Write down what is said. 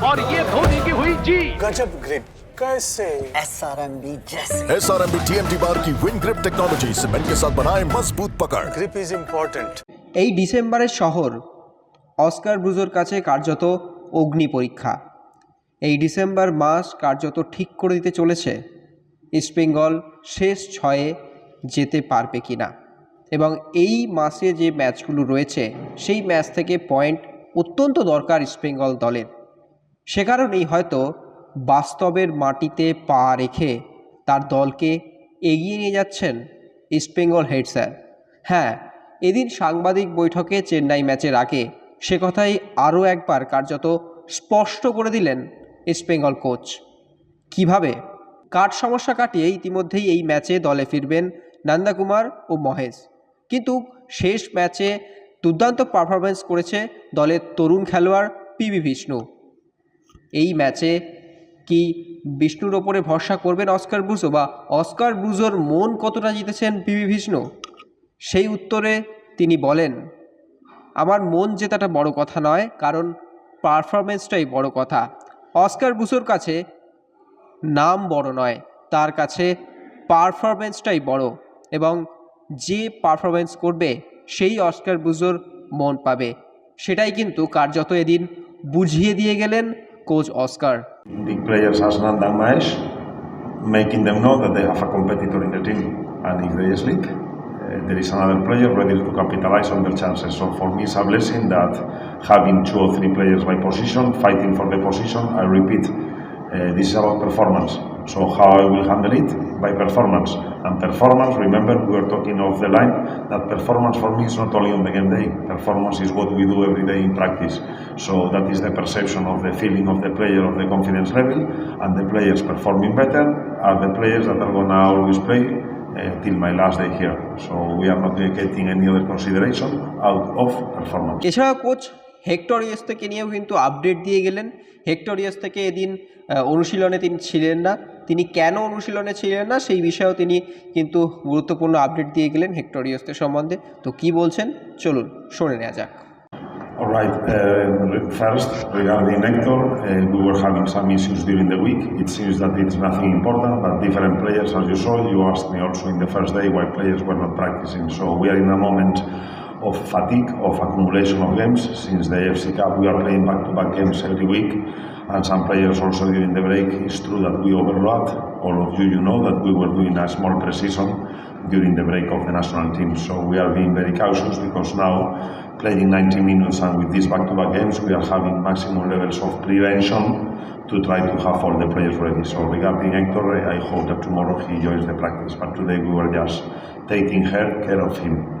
और ये धोनी की हुई जीत गजब ग्रिप कैसे एसआरएमबी जैसे S R M B T M T bar की विन ग्रिप टेक्नोलॉजी सीमेंट के साथ बनाए मजबूत पकड़ ग्रिप इज इम्पोर्टेंट এই ডিসেম্বরের শহর অস্কার ব্রুজোর কাছে কার্যত অগ্নি পরীক্ষা এই ডিসেম্বর মাস কার্যত ঠিক করে দিতে চলেছে ইস্টবেঙ্গল শেষ ছয়ে যেতে পারবে কি না এবং এই মাসে যে ম্যাচগুলো রয়েছে সেই ম্যাচ থেকে পয়েন্ট অত্যন্ত দরকার ইস্টবেঙ্গল দলের সে কারণেই হয়তো বাস্তবের মাটিতে পা রেখে তার দলকে এগিয়ে নিয়ে যাচ্ছেন ইস্টবেঙ্গল হেড স্যার। হ্যাঁ এদিন সাংবাদিক বৈঠকে চেন্নাই ম্যাচের আগে সে কথাই আরও একবার কার্যত স্পষ্ট করে দিলেন ইস্টবেঙ্গল কোচ। কীভাবে? কাঠ সমস্যা কাটিয়ে ইতিমধ্যেই এই ম্যাচে দলে ফিরবেন নন্দাকুমার ও মহেশ। কিন্তু শেষ ম্যাচে দুর্দান্ত পারফরমেন্স করেছে দলের তরুণ খেলোয়াড় পিবি বিষ্ণু। এই ম্যাচে কি বিষ্ণুর ওপরে ভরসা করবেন অস্কার ব্রুজো বা অস্কার ব্রুজোর মন কতটা জিতেছেন পিবি বিষ্ণু সেই উত্তরে তিনি বলেন, আমার মন জেতাটা বড় কথা নয়, কারণ পারফরমেন্সটাই বড় কথা। অস্কার ব্রুজোর কাছে নাম বড় নয়, তার কাছে পারফরমেন্সটাই বড় এবং যে পারফরমেন্স করবে, সেই অস্কার ব্রুজোর মন পাবে। সেটাই কিন্তু কার্যত এদিন বুঝিয়ে দিয়ে গেলেন coach Oscar. big players as Nanda Mahesh, making them know that they have a competitor in the team. And if they sleep, uh, there is another player ready to capitalize on their chances. So for me, it's a blessing that having two or three players by position, fighting for the position, I repeat, uh, this is about performance. So how I will handle it? By performance. And performance, remember, we were talking off the line, that performance for me is not only on the game day. Performance is what we do every day in practice. So that is the perception of the feeling of the player, of the confidence level, and the players performing better are the players that are gonna always play uh, till my last day here. So we are not getting any other consideration out of performance. এছাড়া coach হেক্টরিয়াস থেকে নিয়েও কিন্তু update দিয়ে গেলেন হেক্টরিয়াস থেকে এদিন অনুশীলনে তিনি ছিলেন না তিনি কেন অনুশীলনে ছিলেন না সেই বিষয়েও তিনি কিন্তু গুরুত্বপূর্ণ আপডেট দিয়ে গেলেন হেক্টরিয়াসদের সম্বন্ধে তো কি বলছেন চলুন শুনে নেওয়া যাক All right. Uh, first, regarding Hector, uh, we were having some issues during the week. It seems that it's nothing important, but different players, as you saw, you asked me also in the first day why players were not practicing. So we are in a moment of fatigue, of accumulation of games. Since the AFC Cup, we are playing back-to-back games every week, and some players also during the break. It's true that we overload. All of you, you know that we were doing a small precision during the break of the national team. So we are being very cautious because now playing 90 minutes and with these back-to-back games, we are having maximum levels of prevention to try to have all the players ready. So regarding Hector, I hope that tomorrow he joins the practice. But today we were just taking care of him.